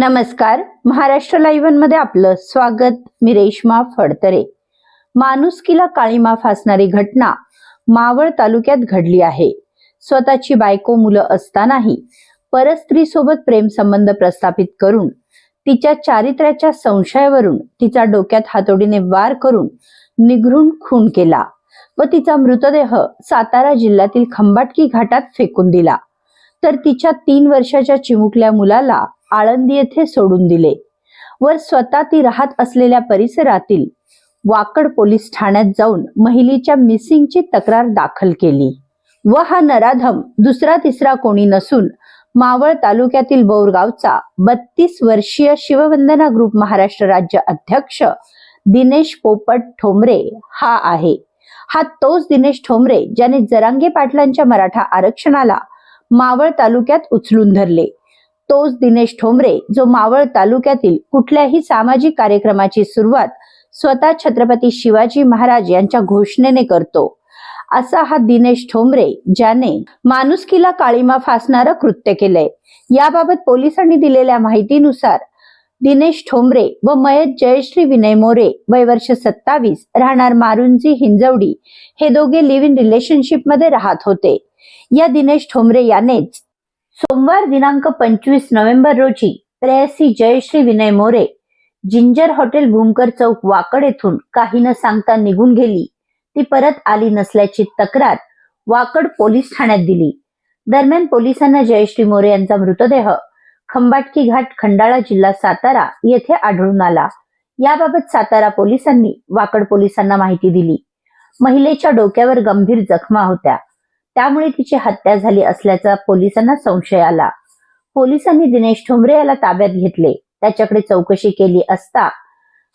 नमस्कार. महाराष्ट्र लाईव्हमध्ये आपलं स्वागत. मी रेश्मा फडतरे. माणुसकीला काळीमा फासणारी घटना मावळ तालुक्यात घडली आहे. स्वतःची बायको मुलं असतानाही परस्त्रीसोबत प्रेमसंबंध प्रस्थापित करून तिच्या चारित्र्याच्या संशयावरून तिचा डोक्यात हातोडीने वार करून निघरून खून केला व तिचा मृतदेह सातारा जिल्ह्यातील खंबाटकी घाटात फेकून दिला. तर तिच्या तीन वर्षाच्या चिमुकल्या मुलाला आळंदी येथे सोडून दिले. वर स्वतः ती राहत असलेल्या परिसरातील वाकड पोलीस ठाण्यात जाऊन महिलेच्या मिसिंगची तक्रार दाखल केली. व हा नराधम दुसरा तिसरा कोणी नसून मावळ तालुक्यातील बोरगावचा बत्तीस वर्षीय शिववंदना ग्रुप महाराष्ट्र राज्य अध्यक्ष दिनेश पोपट ठोंबरे हा आहे. हा तोच दिनेश ठोंबरे ज्याने जरांगे पाटलांच्या मराठा आरक्षणाला मावळ तालुक्यात उचलून धरले. तोच दिनेश ठोंबरे जो मावळ तालुक्यातील कुठल्याही सामाजिक कार्यक्रमाची सुरुवात स्वतः छत्रपती शिवाजी महाराज यांच्या घोषणेने करतो. असा हा दिनेश ठोंबरे ज्याने माणुसकीला काळीमा फासणारं कृत्य केलंय. याबाबत पोलिसांनी दिलेल्या माहितीनुसार दिनेश ठोंबरे व मयत जयश्री विनय मोरे वय वर्ष सत्तावीस राहणार मारुंजी हिंजवडी हे दोघे लिव्ह इन रिलेशनशिपमध्ये राहत होते. या दिनेश ठोंबरे यानेच सोमवार दिनांक पंचवीस नोव्हेंबर रोजी प्रेयसी जयश्री विनय मोरे जिंजर हॉटेल भूमकर चौक वाकड येथून काही न सांगता निघून गेली. ती परत आली नसल्याची तक्रार वाकड पोलीस ठाण्यात दिली. दरम्यान पोलिसांना जयश्री मोरे यांचा मृतदेह खंबाटकी घाट खंडाळा जिल्हा सातारा येथे आढळून आला. याबाबत सातारा पोलिसांनी वाकड पोलिसांना माहिती दिली. महिलेच्या डोक्यावर गंभीर जखमा होत्या. त्यामुळे तिची हत्या झाली असल्याचा पोलिसांना संशय आला. पोलिसांनी दिनेश ठोंबरे याला ताब्यात घेतले. त्याच्याकडे चौकशी केली असता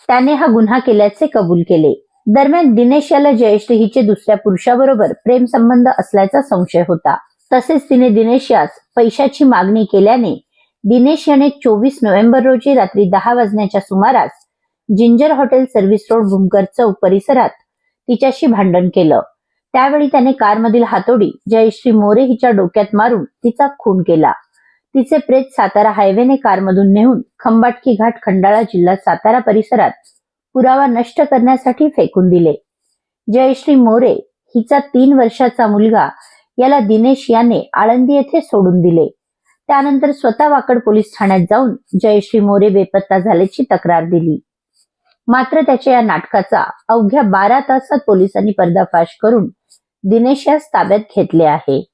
त्याने हा गुन्हा केल्याचे कबूल केले. दरम्यान दिनेश याला जयश्री हिचे दुसऱ्या पुरुषाबरोबर प्रेम संबंध असल्याचा संशय होता. तसेच तिने दिनेश यास पैशाची मागणी केल्याने दिनेश याने चोवीस नोव्हेंबर रोजी रात्री दहा वाजण्याच्या सुमारास ginger hotel service road Bhumkar चौक परिसरात तिच्याशी भांडण केलं. त्यावेळी त्याने कारमधील हातोडी जयश्री मोरे हिच्या डोक्यात मारून तिचा खून केला. तिचे प्रेत सातारा हायवेने कारमधून नेऊन खंबाटकी घाट खंडाळा जिल्हा सातारा परिसरात पुरावा नष्ट करण्यासाठी फेकून दिले. जयश्री मोरे हिचा तीन वर्षाचा मुलगा याला दिनेश याने आळंदी येथे सोडून दिले. त्यानंतर स्वतः वाकड पोलीस ठाण्यात जाऊन जयश्री मोरे बेपत्ता झाल्याची तक्रार दिली. मात्र त्याच्या या नाटकाचा अवघ्या बारा तासात पोलिसांनी पर्दाफाश करून दिनेश यास ताब्यात घेतले आहे.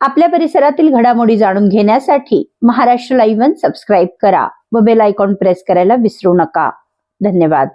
आपल्या परिसरातील घडामोडी जाणून घेण्यासाठी महाराष्ट्र लाईव्ह सबस्क्राईब करा व बेल आयकॉन प्रेस करायला विसरू नका. धन्यवाद.